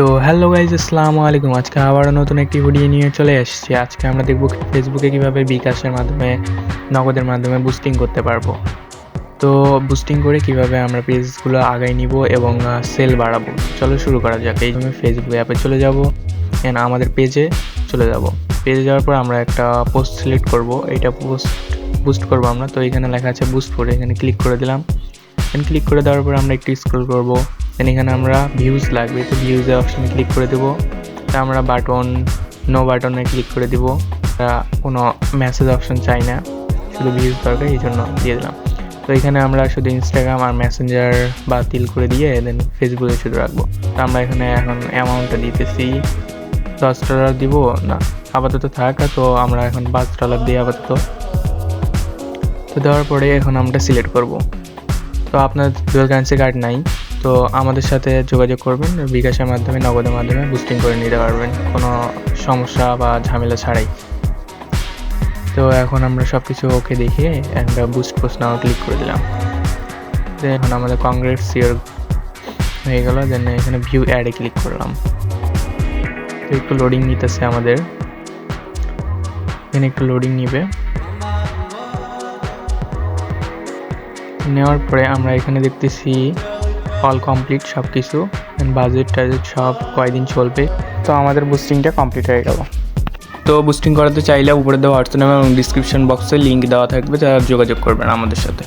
তো hello guys আসসালামু আলাইকুম। আজকে আবারও নতুন একটি ভিডিও নিয়ে চলে এসেছি। আজকে আমরা দেখব ফেসবুকে কীভাবে বিকাশের মাধ্যমে, নগদের মাধ্যমে বুস্টিং করতে পারব। তো বুস্টিং করে কীভাবে আমরা পেজগুলো আগাই নিব এবং সেল বাড়াবো। চলো শুরু করা যাক। এই জন্য ফেসবুক অ্যাপে চলে যাব এন্ড আমাদের পেজে চলে যাব। পেজে যাওয়ার পর আমরা একটা পোস্ট সিলেক্ট করব। এইটা পোস্ট বুস্ট করব আমরা। তো এখানে লেখা আছে বুস্ট করে এখানে ক্লিক করে দিলাম। ক্লিক করে দেওয়ার পর আমরা একটু স্ক্রল করব। দেন এখানে আমরা ভিউজ লাগবে, তো ভিউজের অপশানে ক্লিক করে দেবো। তা আমরা বাটন নো বাটনে ক্লিক করে দিব। কোনো মেসেজ অপশন চাই না, শুধু ভিউজ দরকার, এই জন্য দিয়ে দিলাম। তো এখানে আমরা শুধু ইনস্টাগ্রাম আর মেসেঞ্জার বাতিল করে দিয়ে দেন ফেসবুকে শুধু রাখব। তো আমরা এখানে এখন অ্যামাউন্টটা দিতেছি, দশ ডলার দিব, না, আপাতত থাক, তো আমরা এখন পাঁচ ডলার দিই আপাতত। তো দেওয়ার পরে এখন আমরা সিলেক্ট করব। তো আপনার ডুয়েল কারেন্সি কার্ড নাই। তো আমাদের সাথে যোগাযোগ করবেন, বিকাশের মাধ্যমে, নগদের মাধ্যমে বুস্টিং করে নিতে পারবেন, কোনো সমস্যা বা ঝামেলা ছাড়াই। তো এখন আমরা সব কিছু ওকে দেখে একটা বুস্ট পোস্ট নাও ক্লিক করে দিলাম। এখন আমাদের কংগ্রেস সিওর হয়ে গেল দেন এখানে ভিউ অ্যাডে ক্লিক করলাম। তো একটু লোডিং নিতেছে আমাদের। এখানে একটু লোডিং নিবে। নেওয়ার পরে আমরা এখানে দেখতেছি অল কমপ্লিট সব কিছু বাজেট টাজেট সব কয়দিন চলবে। তো আমাদের বুস্টিংটা কমপ্লিট হয়ে গেল। তো বুস্টিং করাতে চাইলে উপরে দেওয়া হোয়াটসঅ্যাপ এবং ডিসক্রিপশন বক্সে লিঙ্ক দেওয়া থাকবে যারা যোগাযোগ করবেন আমাদের সাথে।